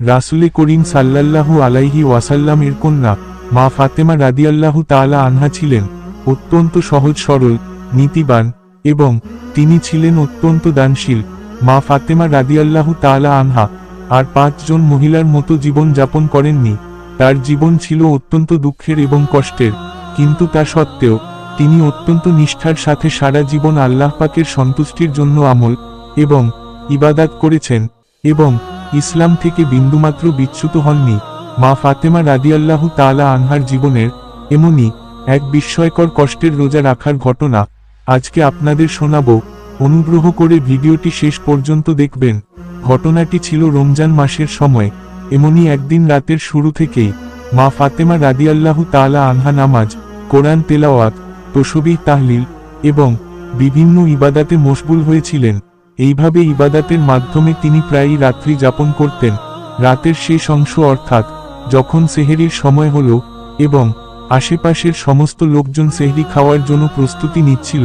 রাসুলে করিম সাল্লাল্লাহু আলাইহি ওয়াসাল্লাম এর কন্যা, মা ফাতেমা রাদিয়াল্লাহু তাআলা আনহা ছিলেন, অত্যন্ত সহজ সরল, নীতিবান, এবং তিনি ছিলেন অত্যন্ত দানশীল। মা ফাতেমা রাদিয়াল্লাহু তাআলা আনহা, আর পাঁচজন মহিলার মতো জীবন যাপন করেননি। তার জীবন ছিল অত্যন্ত দুঃখের এবং কষ্টের, কিন্তু তা সত্ত্বেও, তিনি অত্যন্ত নিষ্ঠার সাথে সারা জীবন আল্লাহ পাকের সন্তুষ্টির জন্য আমল এবং ইবাদাত করেছেন এবং ইসলাম থেকে বিন্দুমাত্র বিচ্যুত হননি। মা ফাতেমা রাদিয়াল্লাহু তাআলা আনহার জীবনের এমনই এক বিস্ময়কর কষ্টের রোজা রাখার ঘটনা। আজকে আপনাদের শোনাবো, অনুগ্রহ করে ভিডিওটি শেষ পর্যন্ত দেখবেন। ঘটনাটি ছিল রমজান মাসের সময়, এমনই একদিন রাতের শুরু থেকেই। মা ফাতেমা রাদিয়াল্লাহু তালা আনহা নামাজ, কোরআন তেলাওয়াত, তসবিহ তাহলিল এবং বিভিন্ন ইবাদাতে মশগুল হয়েছিলেন। এইভাবে ইবাদাতের মাধ্যমে তিনি প্রায়ই রাত্রি যাপন করতেন, রাতের শেষ অংশ অর্থাৎ যখন সেহেরির সময় হল এবং আশেপাশের সমস্ত লোকজন সেহরি খাওয়ার জন্য প্রস্তুতি নিচ্ছিল,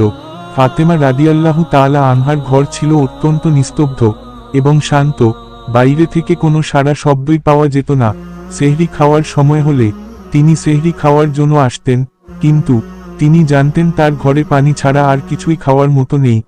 ফাতেমা রাদিয়াল্লাহু তাআলা আনহার ঘর ছিল অত্যন্ত নিস্তব্ধ এবং শান্ত, বাইরে থেকে কোনো সারা শব্দই পাওয়া যেত না। সেহরি খাওয়ার সময় হলে তিনি সেহরি খাওয়ার জন্য আসতেন, কিন্তু তিনি জানতেন তার ঘরে পানি ছাড়া আর কিছুই খাওয়ার মতো নেই।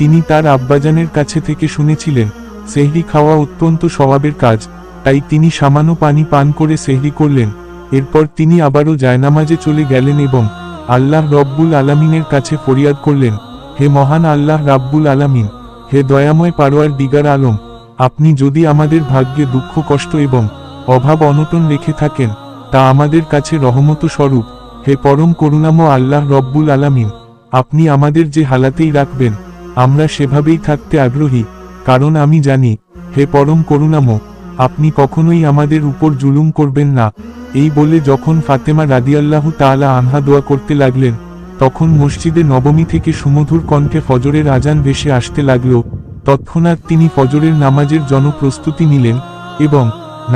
তিনি তার আব্বাজানের কাছে থেকে শুনেছিলেন, সেহরি খাওয়া অত্যন্ত স্বভাবের কাজ, তাই তিনি সামান্য পানি পান করে সেহরি করলেন, এরপর তিনি আবারও জায়নামাজে চলে গেলেন এবং আল্লাহ রব্বুল আলামিনের কাছে ফরিয়াদ করলেন, হে মহান আল্লাহ রাব্বুল আলামিন, হে দয়াময় পারোয়ার দিগার আলম, আপনি যদি আমাদের ভাগ্যে দুঃখ, কষ্ট এবং অভাব অনটন রেখে থাকেন, তা আমাদের কাছে রহমত স্বরূপ, হে পরম করুণাম আল্লাহ রব্বুল আলামিন, আপনি আমাদের যে হালাতেই রাখবেন আমরা সেভাবেই থাকতে আগ্রহী, কারণ আমি জানি, হে পরম করুণাম আপনি কখনোই আমাদের উপর জুলুম করবেন না। এই বলে যখন ফাতেমা রাদিয়াল্লাহু তাআলা আনহা দোয়া করতে লাগলেন, তখন মসজিদে নবমী থেকে সুমধুর কণ্ঠে ফজরের আজান ভেসে আসতে লাগল। তৎক্ষণাৎ তিনি ফজরের নামাজের জনপ্রস্তুতি নিলেন এবং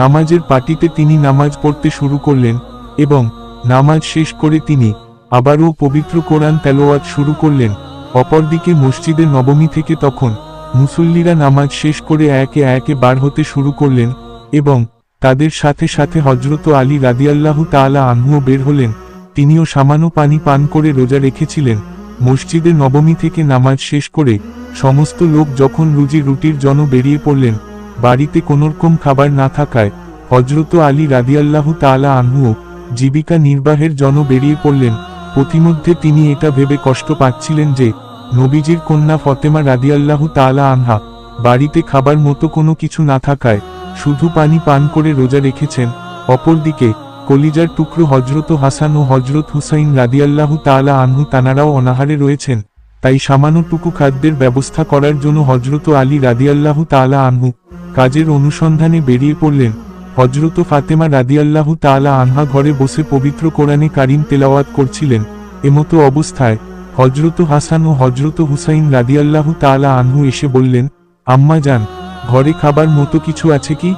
নামাজের পাটিতে তিনি নামাজ পড়তে শুরু করলেন এবং নামাজ শেষ করে তিনি আবারও পবিত্র কোরআন তেলোয়াত শুরু করলেন। অপরদিকে মসজিদে নবমী থেকে তখন মুসল্লিরা নামাজ শেষ করে একে একে বার হতে শুরু করলেন এবং তাদের সাথে সাথে হজরত আলী রাদিয়াল্লাহু তাআলা আনহুও বের হলেন। তিনিও সামান্য পানি পান করে রোজা রেখেছিলেন। মসজিদে নবমী থেকে নামাজ শেষ করে সমস্ত লোক যখন রুজি রুটির জন বেরিয়ে পড়লেন, বাড়িতে কোনোরকম খাবার না থাকায় হজরত আলী রাদিয়াল্লাহু তাআলা আনহুও জীবিকা নির্বাহের জন বেরিয়ে পড়লেন। পথিমধ্যে তিনি এটা ভেবে কষ্ট পাচ্ছিলেন যে নবীজির কন্যা ফতেমা রাদিয়াল্লাহু তাআলা আনহা, বাড়িতে খাবার মতো কোনো কিছু না থাকায় শুধু পানি পান করে রোজা রেখেছেন। অপরদিকে, কলিজার টুকরো হজরত হাসান ও হজরত হুসাইন রাদিয়াল্লাহু তাআলা আনহু তানারাও অনাহারে রয়েছেন। তাই সামান্যটুকু খাদ্যের ব্যবস্থা করার জন্য হজরত আলী রাদিয়াল্লাহু তাআলা আনহু কাজের অনুসন্ধানে বেরিয়ে পড়লেন। হজরত ফাতেমা রাদিয়াল্লাহু তাআলা আনহা ঘরে বসে পবিত্র কোরআনে কারিম তেলাওয়াত করছিলেন। এমতো অবস্থায় হজরত হাসান ও হজরত হুসাইন রাদিয়াল্লাহু তাআলা আনহু এসে বললেন, আম্মা যান, ঘরে খাবার মতো কিছু আছে কি?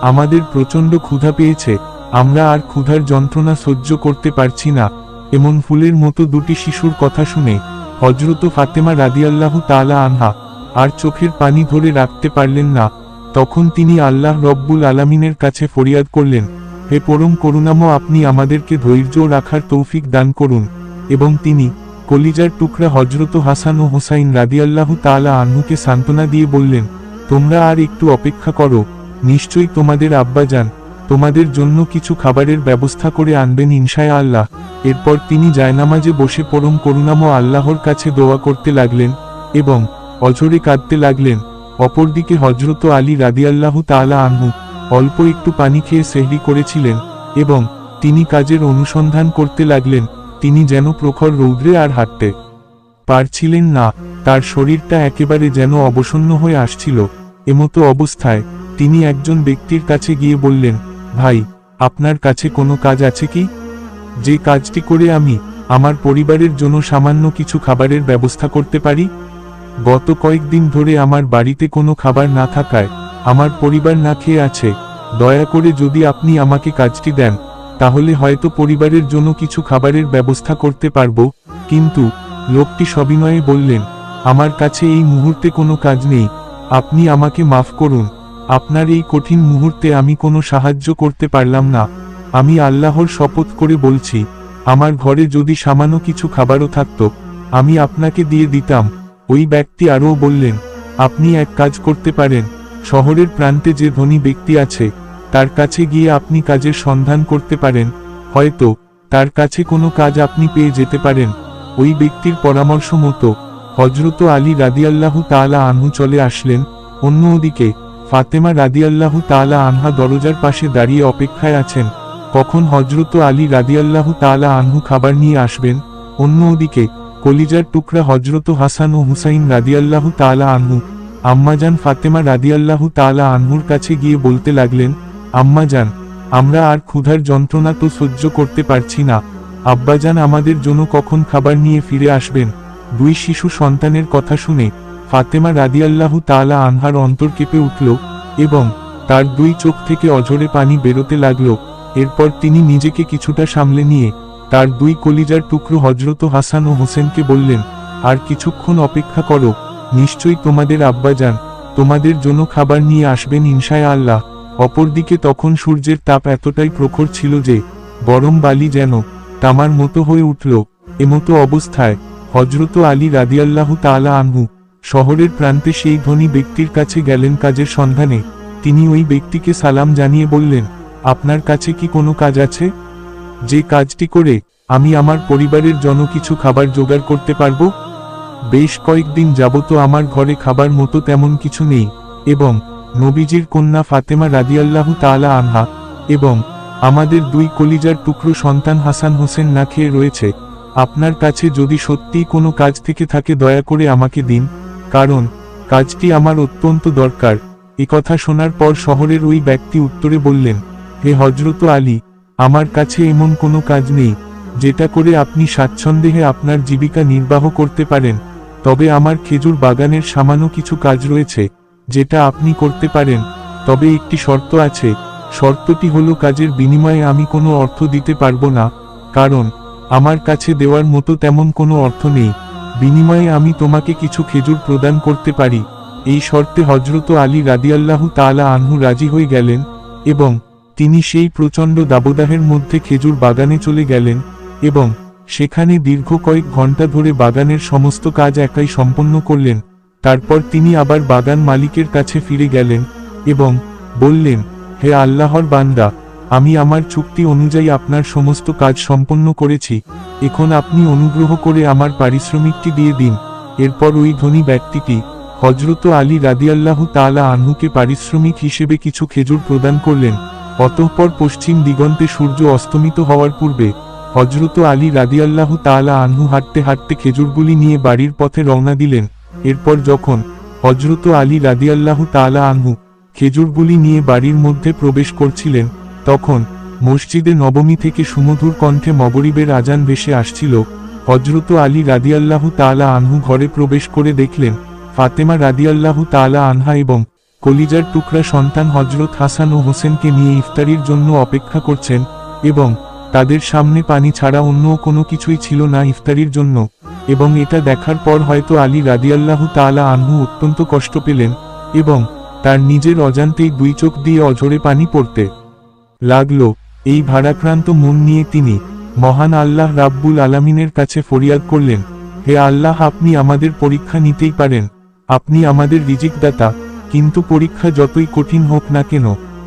আমাদের প্রচণ্ড ক্ষুধা পেয়েছে, আমরা আর ক্ষুধার যন্ত্রণা সহ্য করতে পারছি না। এমন ফুলের মতো দুটি শিশুর কথা শুনে হজরত ফাতেমা রাদিয়াল্লাহু তাআলা আনহা আর চোখের পানি ধরে রাখতে পারলেন না। তখন তিনি আল্লাহ রব্বুল আলামিনের কাছে ফরিয়াদ করলেন, হে পরম করুণাম আপনি আমাদেরকে ধৈর্য রাখার তৌফিক দান করুন। এবং তিনি কলিজার টুকরা হজরত হাসান ও হোসাইন রাদিয়াল্লাহু তাআলা আনহুকে সান্ত্বনা দিয়ে বললেন, তোমরা আর একটু অপেক্ষা করো, নিশ্চয়ই তোমাদের আব্বা যান তোমাদের জন্য কিছু খাবারের ব্যবস্থা করে আনবেন ইনশায় আল্লাহ এরপর তিনি জায়নামাজে বসে পরম করুণাম আল্লাহর কাছে দোয়া করতে লাগলেন এবং অঝরে কাঁদতে লাগলেন। অপরদিকে হজরত আলী রাদিয়াল্লাহু তাআলা আনহু অল্প একটু পানি খেয়ে সেহরি করেছিলেন এবং তিনি কাজের অনুসন্ধান করতে লাগলেন। তিনি যেন প্রখর রৌদ্রে আর হাঁটতে পারছিলেন না। তার শরীরটা একেবারে যেন অবসন্ন হয়ে আসছিল। এমতো অবস্থায় তিনি একজন ব্যক্তির কাছে গিয়ে বললেন, ভাই, আপনার কাছে কোনো কাজ আছে কি? যে কাজটি করে আমি আমার পরিবারের জন্য সামান্য কিছু খাবারের ব্যবস্থা করতে পারি? গত কয়েকদিন ধরে আমার বাড়িতে কোনো খাবার না থাকায় আমার পরিবার না খেয়ে আছে। দয়া করে যদি আপনি আমাকে কাজটি দেন তাহলে হয়তো পরিবারের জন্য কিছু খাবারের ব্যবস্থা করতে পারব, কিন্তু, লোকটি সবিনয়ে বললেন, আমার কাছে এই মুহূর্তে কোনো কাজ নেই, আপনি আমাকে মাফ করুন, আপনার এই কঠিন মুহূর্তে আমি কোনো সাহায্য করতে পারলাম না, আমি আল্লাহর শপথ করে বলছি, আমার ঘরে যদি সামান্য কিছু খাবারও থাকতো, আমি আপনাকে দিয়ে দিতাম। ওই ব্যক্তি আরও বললেন, আপনি এক কাজ করতে পারেন, শহরের প্রান্তে যে ধনী ব্যক্তি আছে তার কাছে গিয়ে আপনি কাজের সন্ধান করতে পারেন, হয়তো তার কাছে কোনো কাজ আপনি পেয়ে যেতে পারেন। ওই ব্যক্তির পরামর্শ মতো হজরত আলী রাদিয়াল্লাহু তাআলা আনহু চলে আসলেন, অন্যদিকে ফাতেমা রাদিয়াল্লাহু তাআলা আনহা দরজার পাশে দাঁড়িয়ে অপেক্ষায় আছেন। কখন হজরত আলী রাদিয়াল্লাহু তালা আনহু খাবার নিয়ে আসবেন, অন্যদিকে কলিজার টুকরা হজরত হাসান ও হুসাইন রাদিয়াল্লাহু তালা আনহু, আম্মাজান ফাতেমা রাদিয়াল্লাহু তালা আনহুর কাছে গিয়ে বলতে লাগলেন আম্মাজান আমরা আর ক্ষুধার যন্ত্রণা তো সহ্য করতে পারছি না। আব্বাজান আমাদের জন্য কখন খাবার নিয়ে ফিরে আসবেন? দুই শিশু সন্তানের কথা শুনে ফাতেমা রাদিয়াল্লাহু তালা আনহার অন্তর কেঁপে উঠল এবং তার দুই চোখ থেকে অঝরে পানি বেরোতে লাগল। এরপর তিনি নিজেকে কিছুটা সামলে নিয়ে তার দুই কলিজার টুকরো হজরত হাসান ও হোসেনকে বললেন, আর কিছুক্ষণ অপেক্ষা করো, নিশ্চয়ই তোমাদের আব্বাজান তোমাদের জন্য খাবার নিয়ে আসবেন ইনশায় আল্লাহ অপরদিকে তখন সূর্যের তাপ এতটাই প্রখর ছিল যে, গরম বালি যেন তামার মতো হয়ে উঠল, এমতো অবস্থায় হজরত আলী রাদিয়াল্লাহু তাআলা আনহু শহরের প্রান্তে সেই ধনী ব্যক্তির কাছে গেলেন কাজের সন্ধানে। তিনি ওই ব্যক্তিকে সালাম জানিয়ে বললেন, আপনার কাছে কি কোনো কাজ আছে? যে কাজটি করে আমি আমার পরিবারের জন্য কিছু খাবার জোগাড় করতে পারব? বেশ কয়েকদিন যাবত আমার ঘরে খাবার মতো তেমন কিছু নেই, এবং নবীজির কন্যা ফাতেমা রাদিয়াল্লাহু তাআলা আনহা এবং আমাদের দুই কলিজার টুকরো সন্তান হাসান হোসেন না খেয়ে রয়েছে, আপনার কাছে যদি সত্যিই কোনো কাজ থেকে থাকে দয়া করে আমাকে দিন, কারণ কাজটি আমার অত্যন্ত দরকার। এ কথা শোনার পর শহরের ওই ব্যক্তি উত্তরে বললেন, হে হজরত আলী, আমার কাছে এমন কোনো কাজ নেই, যেটা করে আপনি স্বাচ্ছন্দেহে আপনার জীবিকা নির্বাহ করতে পারেন, তবে আমার খেজুর বাগানের সামান্য কিছু কাজ রয়েছে। যেটা আপনি করতে পারেন, তবে একটি শর্ত আছে, শর্তটি হলো কাজের বিনিময়ে আমি কোনো অর্থ দিতে পারব না, কারণ, আমার কাছে দেওয়ার মতো তেমন কোনো অর্থ নেই, বিনিময়ে আমি তোমাকে কিছু খেজুর প্রদান করতে পারি, এই শর্তে হজরত আলী রাদিয়াল্লাহু তাআলা আনহু রাজি হয়ে গেলেন, এবং তিনি সেই প্রচণ্ড দাবদাহের মধ্যে খেজুর বাগানে চলে গেলেন, এবং সেখানে দীর্ঘ কয়েক ঘণ্টা ধরে বাগানের সমস্ত কাজ একাই সম্পন্ন করলেন। তারপর তিনি আবার বাগান মালিকের কাছে ফিরে গেলেন, এবং বললেন, হে আল্লাহর বান্দা, আমি আমার চুক্তি অনুযায়ী আপনার সমস্ত কাজ সম্পন্ন করেছি, এখন আপনি অনুগ্রহ করে আমার পারিশ্রমিকটি দিয়ে দিন। এরপর ওই ধনী ব্যক্তিটি হজরত আলী রাদিয়াল্লাহু তালা আনহুকে পারিশ্রমিক হিসেবে কিছু খেজুর প্রদান করলেন। অতঃপর পশ্চিম দিগন্তে সূর্য অস্তমিত হওয়ার পূর্বে হজরত আলী রাদিয়াল্লাহু তাআলা আনহু হাঁটতে হাঁটতে খেজুরগুলি নিয়ে বাড়ির পথে রওনা দিলেন। এরপর যখন হজরত আলী রাদিয়াল্লাহু তাআলা আনহু খেজুরগুলি নিয়ে বাড়ির মধ্যে প্রবেশ করছিলেন, তখন মসজিদে নবমী থেকে সুমধুর কণ্ঠে মগরিবের আজান ভেসে আসছিল। হজরত আলী রাদিয়াল্লাহু তালা আনহু ঘরে প্রবেশ করে দেখলেন, ফাতেমা রাদিয়াল্লাহু তালা আনহা এবং কলিজার টুকরা সন্তান হজরত হাসান ও হোসেনকে নিয়ে ইফতারির জন্য অপেক্ষা করছেন এবং তাদের সামনে পানি ছাড়া অন্য কোনো কিছুই ছিল না ইফতারির জন্য, এবং এটা দেখার পর হয়তো আলী রাদিয়াল্লাহু তাআলা আনহু অত্যন্ত কষ্ট পেলেন, এবং তার নিজের অজান্তেই দুই চোখ দিয়ে অঝরে পানি পড়তে লাগল। এই ভারাক্রান্ত মন নিয়ে তিনি মহান আল্লাহ রাব্বুল আলামিনের কাছে ফরিয়াদ করলেন, হে আল্লাহ, আপনি আমাদের পরীক্ষা নিতেই পারেন। আপনি আমাদের রিজিকদাতা, কিন্তু পরীক্ষা যতই কঠিন হোক না কেন,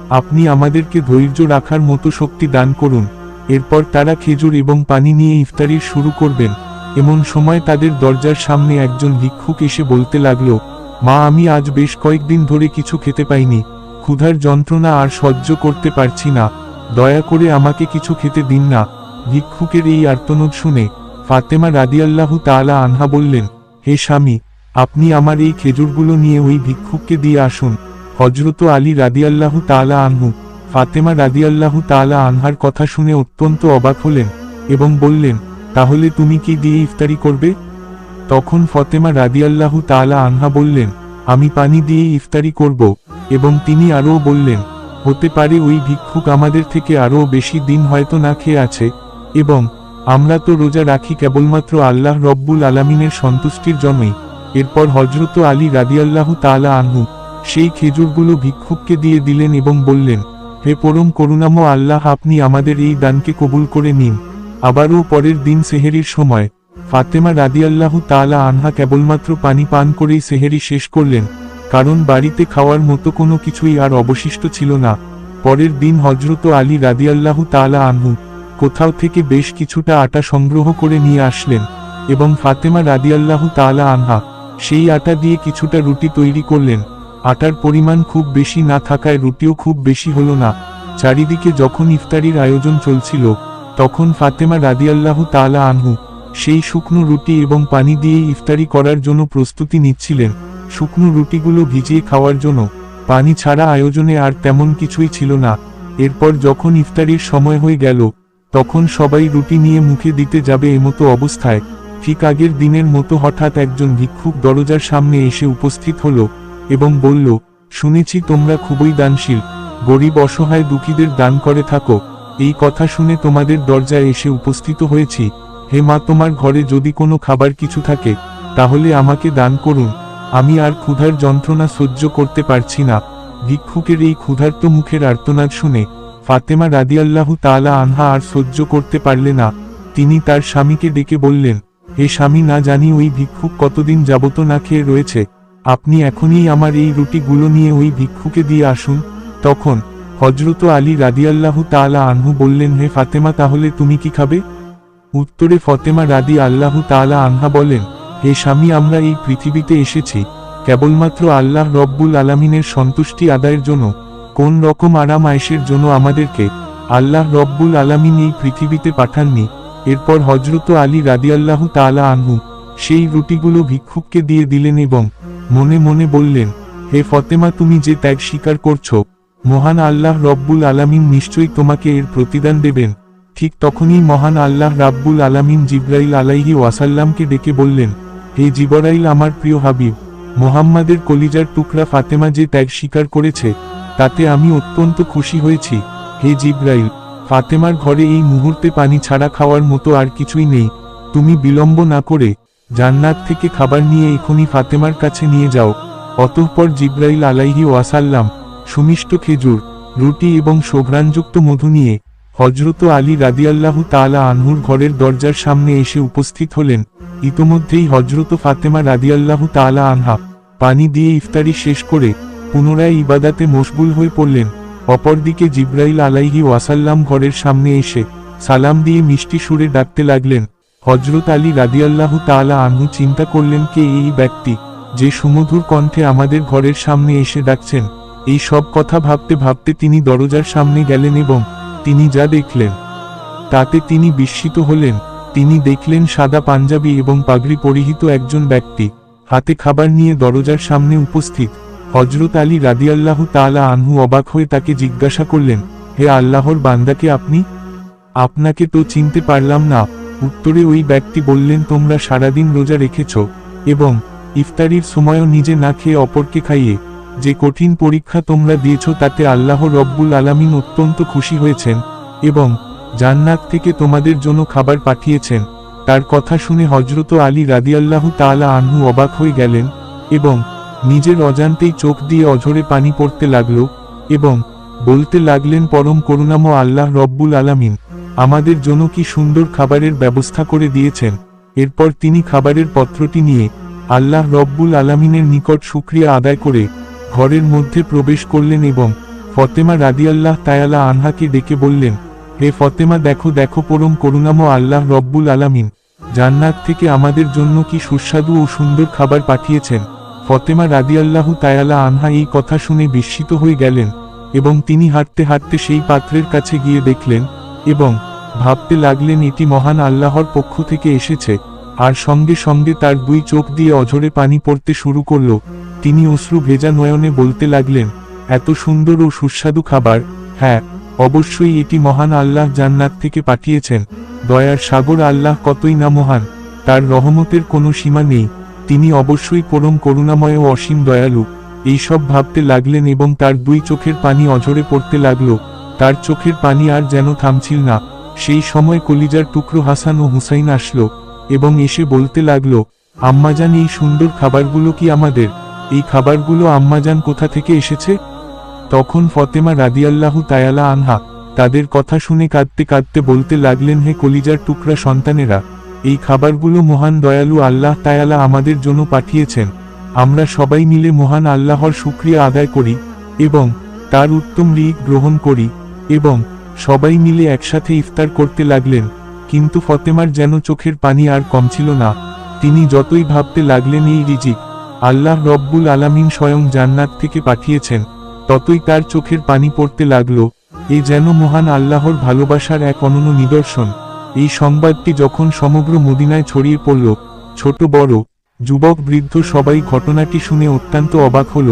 আপনি আমাদেরকে ধৈর্য রাখার মতো শক্তি দান করুন। এরপর তারা খেজুর এবং পানি নিয়ে ইফতারির শুরু করবেন। এমন সময় তাদের দরজার সামনে একজন ভিক্ষুক এসে বলতে লাগল, মা, আমি আজ বেশ কয়েকদিন ধরে কিছু খেতে পাইনি। ক্ষুধার যন্ত্রণা আর সহ্য করতে পারছি না। দয়া করে আমাকে কিছু খেতে দিন না। ভিক্ষুকের এই আর্তনদ শুনে ফাতেমা রাদিয়াল্লাহু তাআলা আনহা বললেন, হে স্বামী, আপনি আমার এই খেজুরগুলো নিয়ে ওই ভিক্ষুককে দিয়ে আসুন। হজরত আলী রাদিয়াল্লাহু তাআলা আনহু ফাতেমা রাদিয়াল্লাহু তালা আনহার কথা শুনে অত্যন্ত অবাক হলেন এবং বললেন, তাহলে তুমি কি দিয়ে ইফতারি করবে? তখন ফতেমা রাদিয়াল্লাহু তাআলা আনহা বললেন, আমি পানি দিয়ে ইফতারি করব। এবং তিনি আরও বললেন, হতে পারে ওই ভিক্ষুক আমাদের থেকে আরও বেশি দিন হয়তো না খেয়ে আছে এবং আমরা তো রোজা রাখি কেবলমাত্র আল্লাহ রব্বুল আলামিনের সন্তুষ্টির জন্যই। এরপর হজরত আলী রাদিয়াল্লাহু তাআলা আনহু সেই খেজুরগুলো ভিক্ষুককে দিয়ে দিলেন এবং বললেন হে পরম করুণাম আল্লাহ, আপনি আমাদের এই দানকে কবুল করে নিন। আবারও পরের দিন সেহেরির সময়। ফাতেমা রাদিয়াল্লাহু তালা আনহা কেবলমাত্র পানি পান করেই সেহেরি শেষ করলেন। কারণ বাড়িতে খাওয়ার মতো কোনো কিছুই আর অবশিষ্ট ছিল না। পরের দিন হজরত আলী রাদিয়াল্লাহু তালা আনহু কোথাও থেকে বেশ কিছুটা আটা সংগ্রহ করে নিয়ে আসলেন এবং ফাতেমা রাদিয়াল্লাহু তালা আনহা সেই আটা দিয়ে কিছুটা রুটি তৈরি করলেন। আটার পরিমাণ খুব বেশি না থাকায় রুটিও খুব বেশি হলো না। চারিদিকে যখন ইফতারির আয়োজন চলছিল, তখন ফাতেমা রাদিয়াল্লাহু তাআলা আনহু সেই শুকনো রুটি এবং পানি দিয়ে ইফতারি করার জন্য প্রস্তুতি নিচ্ছিলেন। শুকনো রুটিগুলো ভিজিয়ে খাওয়ার জন্য, পানি ছাড়া আয়োজনে আর তেমন কিছুই ছিল না। এরপর যখন ইফতারির সময় হয়ে গেল, তখন সবাই রুটি নিয়ে মুখে দিতে যাবে এমতো অবস্থায়। ঠিক আগের দিনের মতো হঠাৎ একজন ভিক্ষুক দরজার সামনে এসে উপস্থিত হলো। এবং বলল, শুনেছি তোমরা খুবই দানশীল, গরিব অসহায় দুঃখীদের দান করে থাকো। এই কথা শুনে তোমাদের দরজায় এসে উপস্থিত হয়েছি। হে মা, তোমার ঘরে যদি কোনো খাবার কিছু থাকে, তাহলে আমাকে দান করুন। আমি আর ক্ষুধার যন্ত্রণা সহ্য করতে পারছি না। ভিক্ষুকের এই ক্ষুধার্ত মুখের আর্তনাদ শুনে ফাতেমা রাদিয়াল্লাহু তালা আনহা আর সহ্য করতে পারলে না। তিনি তার স্বামীকে ডেকে বললেন, হে স্বামী, না জানি ওই ভিক্ষুক কতদিন যাবত না খেয়ে রয়েছে। আপনি এখনই আমার এই রুটিগুলো নিয়ে ওই ভিক্ষুকে দিয়ে আসুন। তখন হজরত আলী রাদিয়াল্লাহু তাআলা আনহু বললেন, হে ফাতেমা, তাহলে তুমি কি খাবে? উত্তরে ফতেমা রাদি আল্লাহু তাআলা আনহা বলেন, হে স্বামী, আমরা এই পৃথিবীতে এসেছি। কেবলমাত্র আল্লাহ রব্বুল আলামিনের সন্তুষ্টি আদায়ের জন্য, কোন রকম আরাম আয়েশের জন্য আমাদেরকে আল্লাহ রব্বুল আলামিন এই পৃথিবীতে পাঠাননি। এরপর হজরত আলী রাদিয়াল্লাহু তাআলা আনহু সেই রুটিগুলো ভিক্ষুককে দিয়ে দিলেন এবং মনে মনে বললেন, হে ফতেমা, তুমি যে ত্যাগ স্বীকার করছ, মহান আল্লাহ রব্বুল আলামিন নিশ্চয়ই তোমাকে এর প্রতিদান দেবেন। ঠিক তখনই মহান আল্লাহ রাব্বুল আলামিন জিব্রাইল আলাইহি ওয়াসাল্লামকে ডেকে বললেন, হে জিবরাইল, আমার প্রিয় হাবিব, মোহাম্মদের কলিজার টুকরা ফাতেমা যে ত্যাগ স্বীকার করেছে, তাতে আমি অত্যন্ত খুশি হয়েছি। হে জিব্রাইল, ফাতেমার ঘরে এই মুহূর্তে পানি ছাড়া খাওয়ার মতো আর কিছুই নেই। তুমি বিলম্ব না করে জান্নাত থেকে খাবার নিয়ে এখনই ফাতেমার কাছে নিয়ে যাও। অতঃপর জিব্রাইল আলাইহি ওয়াসাল্লাম সুমিষ্ট খেজুর, রুটি এবং শোভ্রাণযুক্ত মধু নিয়ে হজরত আলী রাদিয়াল্লাহু তাআলা আনহুর ঘরের দরজার সামনে এসে উপস্থিত হলেন। ইতোমধ্যেই হজরত ফাতেমা রাদিয়াল্লাহু তাআলা আনহা পানি দিয়ে ইফতারি শেষ করে পুনরায় ইবাদাতে মশগুল হয়ে পড়লেন। অপরদিকে জিব্রাইল আলাইহি ওয়াসাল্লাম ঘরের সামনে এসে সালাম দিয়ে মিষ্টি সুরে ডাকতে লাগলেন। হজরত আলী রাদিয়াল্লাহু তাআলা আনহু চিন্তা করলেন, কে এই ব্যক্তি যে সুমধুর কণ্ঠে আমাদের ঘরের সামনে এসে ডাকছেন? এই সব কথা ভাবতে ভাবতে তিনি দরজার সামনে গেলেন এবং তিনি যা দেখলেন, তাতে তিনি বিস্মিত হলেন। তিনি দেখলেন সাদা পাঞ্জাবি এবং পাগড়ি পরিহিত একজন ব্যক্তি হাতে খাবার নিয়ে দরজার সামনে উপস্থিত। হজরত আলী রাদিয়াল্লাহু তাআলা আনহু অবাক হয়ে তাকে জিজ্ঞাসা করলেন, হে আল্লাহর বান্দাকে আপনি? আপনাকে তো চিনতে পারলাম না। উত্তরে ওই ব্যক্তি বললেন, তোমরা সারাদিন রোজা রেখেছ এবং ইফতারির সময়ও নিজে না খেয়ে অপরকে খাইয়ে যে কঠিন পরীক্ষা তোমরা দিয়েছ তাতে আল্লাহ রব্বুল আলামিন অত্যন্ত খুশি হয়েছেন এবং জান্নাত থেকে তোমাদের জন্য খাবার পাঠিয়েছেন। তার কথা শুনে হজরত আলী রাদিয়াল্লাহু তাআলা আনহু অবাক হয়ে গেলেন এবং নিজের অজান্তেই চোখ দিয়ে অঝরে পানি পড়তে লাগল এবং বলতে লাগলেন, পরম করুণাম আল্লাহ রব্বুল আলামিন আমাদের জন্য কি সুন্দর খাবারের ব্যবস্থা করে দিয়েছেন। এরপর তিনি খাবারের পত্রটি নিয়ে আল্লাহ রব্বুল আলামিনের নিকট শুক্রিয়া আদায় করে ঘরের মধ্যে প্রবেশ করলেন এবং ফতেমা রাদিয়াল্লাহ তায়ালা আনহাকে ডেকে বললেন, হে ফতেমা, দেখো দেখো পরম করুণাম আল্লাহ রব্বুল আলামিন, জান্নাত থেকে আমাদের জন্য কি সুস্বাদু ও সুন্দর খাবার পাঠিয়েছেন। ফতেমা রাদিয়াল্লাহু তায়ালা আনহা এই কথা শুনে বিস্মিত হয়ে গেলেন এবং তিনি হাঁটতে হাঁটতে সেই পাত্রের কাছে গিয়ে দেখলেন এবং ভাবতে লাগলেন এটি মহান আল্লাহর পক্ষ থেকে এসেছে, আর সঙ্গে সঙ্গে তার দুই চোখ দিয়ে অঝরে পানি পড়তে শুরু করল। তিনি অশ্রু ভেজা নয়নে বলতে লাগলেন, এত সুন্দর ও সুস্বাদু খাবার। হ্যাঁ অবশ্যই এটি মহান আল্লাহ জান্নাত থেকে পাঠিয়েছেন। দয়ার সাগর আল্লাহ কতই না মহান, তার রহমতের কোনো সীমা নেই। তিনি অবশ্যই পরম করুণাময় ও অসীম দয়ালু। এইসব ভাবতে লাগলেন এবং তার দুই চোখের পানি অঝরে পড়তে লাগল। তার চোখের পানি আর যেন থামছিল না। সেই সময় কলিজার টুকরো হাসান ও হুসাইন আসলো এবং এসে বলতে লাগল, আম্মাজান, এই সুন্দর খাবারগুলো কি আমাদের? এই খাবারগুলো আম্মাজান কোথা থেকে এসেছে? তখন ফতেমা রাদিয়াল্লাহু তায়ালা আনহা তাদের কথা শুনে কাঁদতে কাঁদতে বলতে লাগলেন, হে কলিজার টুকরা সন্তানেরা, এই খাবারগুলো মহান দয়ালু আল্লাহ তায়ালা আমাদের জন্য পাঠিয়েছেন। আমরা সবাই মিলে মহান আল্লাহর শুক্রিয়া আদায় করি এবং তার উত্তম রিক গ্রহণ করি। এবং সবাই মিলে একসাথে ইফতার করতে লাগলেন, কিন্তু ফতেমার যেন চোখের পানি আর কম ছিল না। তিনি যতই ভাবতে লাগলেন, এই রিজিক আল্লাহ রব্বুল আলামিন স্বয়ং জান্নাত থেকে পাঠিয়েছেন, ততই তার চোখের পানি পড়তে লাগল। এ যেন মহান আল্লাহর ভালোবাসার এক অনন্য নিদর্শন। এই সংবাদটি যখন সমগ্র মদিনায় ছড়িয়ে পড়ল, ছোট, বড়, যুবক, বৃদ্ধ সবাই ঘটনাটি শুনে অত্যন্ত অবাক হল।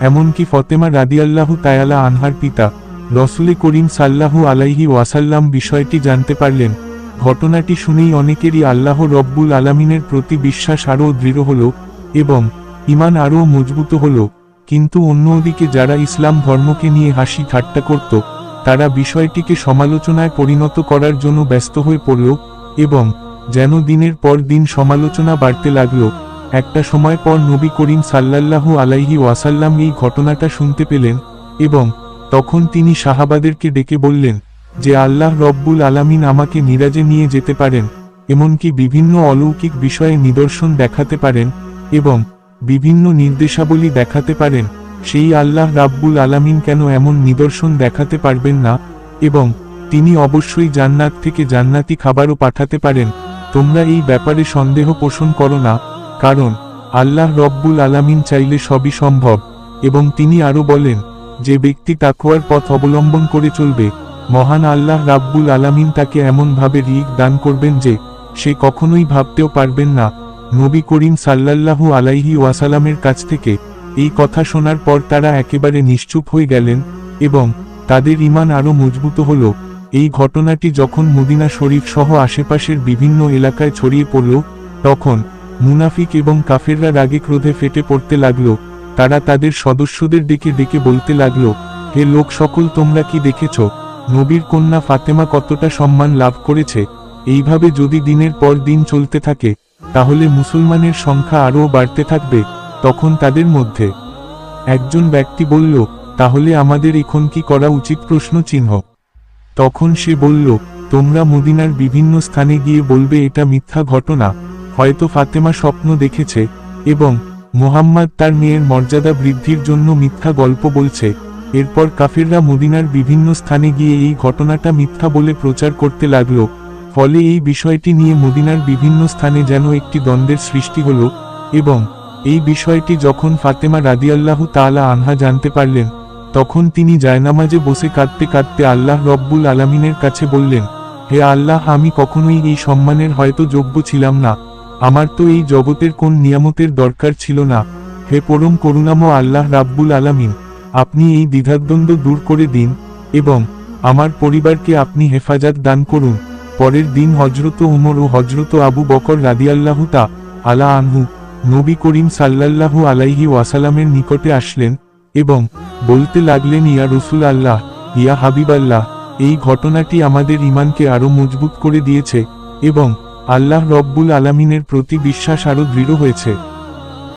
এমনকি ফতেমা রাদিয়াল্লাহু তায়ালা আনহার পিতা রসুলে করিম সাল্লাহু আলাইহি ওয়াসাল্লাম বিষয়টি জানতে পারলেন। ঘটনাটি শুনেই অনেকেরই আল্লাহ রব্বুল আলামিনের প্রতি বিশ্বাস আরও দৃঢ় হল এবং ইমান আরও মজবুত হল। কিন্তু অন্যদিকে যারা ইসলাম ধর্মকে নিয়ে হাসি ঠাট্টা করত, তারা বিষয়টিকে সমালোচনায় পরিণত করার জন্য ব্যস্ত হয়ে পড়ল এবং যেন দিনের পর দিন সমালোচনা বাড়তে লাগল। একটা সময় পর নবী করিম সাল্লাল্লাহু আলাইহি ওয়াসাল্লাম এই ঘটনাটা শুনতে পেলেন এবং তখন তিনি সাহাবাদেরকে ডেকে বললেন, যে আল্লাহ রব্বুল আলামিন আমাকে মিরাজে নিয়ে যেতে পারেন, এমনকি বিভিন্ন অলৌকিক বিষয়ে নিদর্শন দেখাতে পারেন এবং বিভিন্ন নির্দেশাবলী দেখাতে পারেন, সেই আল্লাহ রাব্বুল আলামিন কেন এমন নিদর্শন দেখাতে পারবেন না? এবং তিনি অবশ্যই জান্নাত থেকে জান্নাতি খাবারও পাঠাতে পারেন। তোমরা এই ব্যাপারে সন্দেহ পোষণ করো না, কারণ আল্লাহ রব্বুল আলামিন চাইলে সবই সম্ভব। এবং তিনি আরও বলেন যে ব্যক্তি তাকুয়ার পথ অবলম্বন করে চলবে, মহান আল্লাহ রাব্বুল আলামিন তাকে এমনভাবে রিক দান করবেন যে, সে কখনোই ভাবতেও পারবেন না, নবী করিম সাল্লাল্লাহু আলাইহি ওয়াসালামের কাছ থেকে, এই কথা শোনার পর তারা একেবারে নিশ্চুপ হয়ে গেলেন, এবং তাদের ইমান আরও মজবুত হল। এই ঘটনাটি যখন মদিনা শরীফ সহ আশেপাশের বিভিন্ন এলাকায় ছড়িয়ে পড়ল, তখন মুনাফিক এবং কাফেররা রাগে ক্রোধে ফেটে পড়তে লাগল। তারা তাদের সদস্যদের ডেকে ডেকে বলতে লাগল, হে লোক সকল, তোমরা কি দেখেছ? নবীর কন্যা ফাতেমা কতটা সম্মান লাভ করেছে। এইভাবে যদি দিনের পর দিন চলতে থাকে, তাহলে মুসলমানের সংখ্যা আরও বাড়তে থাকবে। তখন তাদের মধ্যে একজন ব্যক্তি বলল, তাহলে আমাদের এখন কি করা উচিত? প্রশ্ন চিহ্ন। তখন সে বলল, তোমরা মদিনার বিভিন্ন স্থানে গিয়ে বলবে এটা মিথ্যা ঘটনা। হয়তো ফাতেমা স্বপ্ন দেখেছে এবং মোহাম্মদ তার মেয়ের মর্যাদা বৃদ্ধির জন্য মিথ্যা গল্প বলছে। এরপর কাফিররা মদিনার বিভিন্ন স্থানে গিয়ে এই ঘটনাটা মিথ্যা বলে প্রচার করতে লাগল। ফলে এই বিষয়টি নিয়ে মদিনার বিভিন্ন স্থানে যেন একটি দ্বন্দ্বের সৃষ্টি হল এবং এই বিষয়টি যখন ফাতেমা রাদিয়াল্লাহু তাআলা আনহা জানতে পারলেন, তখন তিনি জায়নামাজে বসে কাঁদতে কাঁদতে আল্লাহ রব্বুল আলামিনের কাছে বললেন, হে আল্লাহ, আমি কখনোই এই সম্মানের হয়তো যোগ্য ছিলাম না। আমার তো এই জগতের কোন নিয়ামতের দরকার ছিল না। হে পরম করুণাম আল্লাহ রাব্বুল আলামিন, আপনি এই দ্বিধাদ্বন্দ্ব দূর করে দিন এবং আমার পরিবারকে আপনি হেফাজত দান করুন। পরের দিন হজরত উমর ও হজরত আবু বকর রাদিয়াল্লাহু তা আলা আনহু নবী করিম সাল্লাল্লাহু আলাইহি ওয়াসালামের নিকটে আসলেন এবং বলতে লাগলেন, ইয়া রসুল আল্লাহ ইয়া হাবিব আল্লাহ এই ঘটনাটি আমাদের ইমানকে আরও মজবুত করে দিয়েছে এবং আল্লাহ রব্বুল আলামিনের প্রতি বিশ্বাস আরও দৃঢ় হয়েছে।